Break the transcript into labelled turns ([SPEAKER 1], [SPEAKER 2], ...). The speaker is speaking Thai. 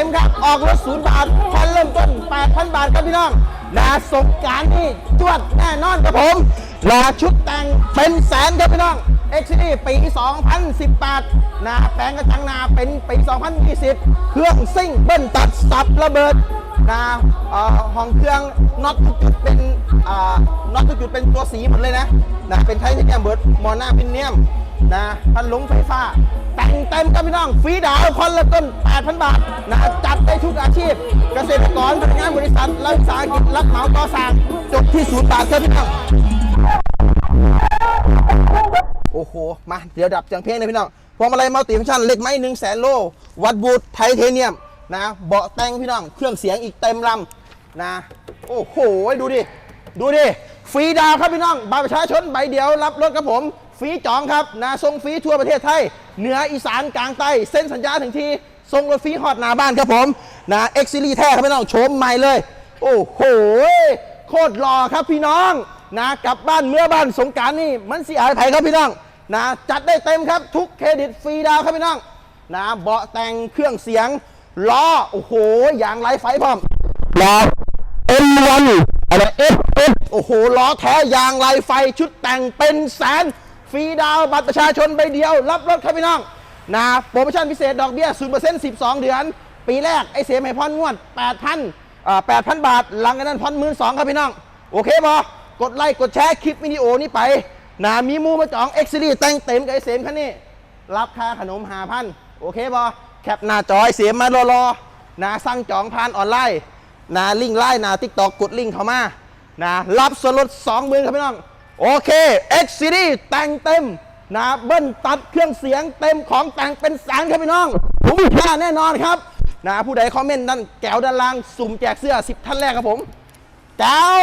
[SPEAKER 1] ต็มครับ ออกรถศูนย์บาทพันเริ่มต้น 8,000 บาทครับพี่น้องนะสงการนี่จวดแน่นอนครับผมนาชุดแต่งเป็นแสนครับพี่น้อง X นี่ปี 2018นะแปลงกระจังนาเป็นปี 2020 เครื่องซิ่งเบิ้ลตัดสับระเบิด นะเอ่อห้องเครื่องน็อตทุกจุดเป็นน็อตทุกจุดเป็นตัวสีหมดเลยนะนะเป็นไทเทเนียมเบิร์ดมอนาพินเนียมนะพัดลมไฟฟ้า แต่งเต็มครับพี่น้องฟรีดาวคนละต้น 8,000 บาทนะจัดได้ทุกอาชีพ เกษตรกรพนักงานบริษัทรัฐวิสาหกิจรับเหมาก่อสร้างจบที่ศูนย์บาทครับพี่น้องโอ้โห มา เดี๋ยวดับเสียงเพลงเลยพี่น้องพวงมาลัยมัลติฟังก์ชันเหล็กไม้หนึ่งแสนโล วัดบูทไทเทเนียม นะเบาะแต่งพี่น้องเครื่องเสียงอีกเต็มลำนะโอ้โหดูดิดูดิฟรีดาวครับพี่น้องบัตรประชาชนใบเดียวรับรถครับผมฟรีจองครับนะส่งฟรีทั่วประเทศไทยเหนืออีสานกลางใต้เส้นสัญญาถึงทีส่งรถฟรีฮอดหน้าบ้านครับผมนะเอ็กซิลี่แท้ครับพี่น้องโฉมใหม่เลย โอ้โหโคตรหล่อครับพี่น้องนะกลับบ้านเมื่อบ้านสงการนี่มันเสียอายไผ่ครับพี่น้องนะจัดได้เต็มครับทุกเครดิตฟรีดาวครับพี่น้องนะเบาะแต่งเครื่องเสียง ล้อ โอ้โหยางไร้ไฟพร้อมล้อ M1 อะไร F F โอ้โหล้อแท้ยางไร้ไฟชุดแต่งเป็นแสนฟรีดาวน์บัตรประชาชนใบเดียว รับรถครับพี่น้องนะโปรโมชั่นพิเศษดอกเบี้ย 0% 12 เดือน ปีแรก ไอ้เสียให้พอนงวด 8,000อ่า8,000 บาท หลังจากนั้นพอนมือสองครับพี่น้อง โอเคบอกดไลค์ กดแชร์คลิปวิดีโอนี้ไปนะมีหมูมาจอง X Series แต่งเต็มกับไอ้เสมคันนี้ รับค่าขนมหาพันโอเคบอ แคปหน้าจอยเสียมมารอรอนะสั่งจองผ่านออนไลน์นะลิงไลน์นะทิกตอกกดลิงเข้ามานะรับส่วนลด2หมื่นครับพี่น้อง โอเค X Series แต่งเต็มนะเบิ้ลตัดเครื่องเสียงเต็มของแต่งเป็นแสนครับพี่น้องผมค่าแน่นอนครับนะผู้ใดคอมเมนต์นั่นแก้วด้านล่างสุ่มแจกเสื้อ 10 ท่านแรกครับผมแก้ว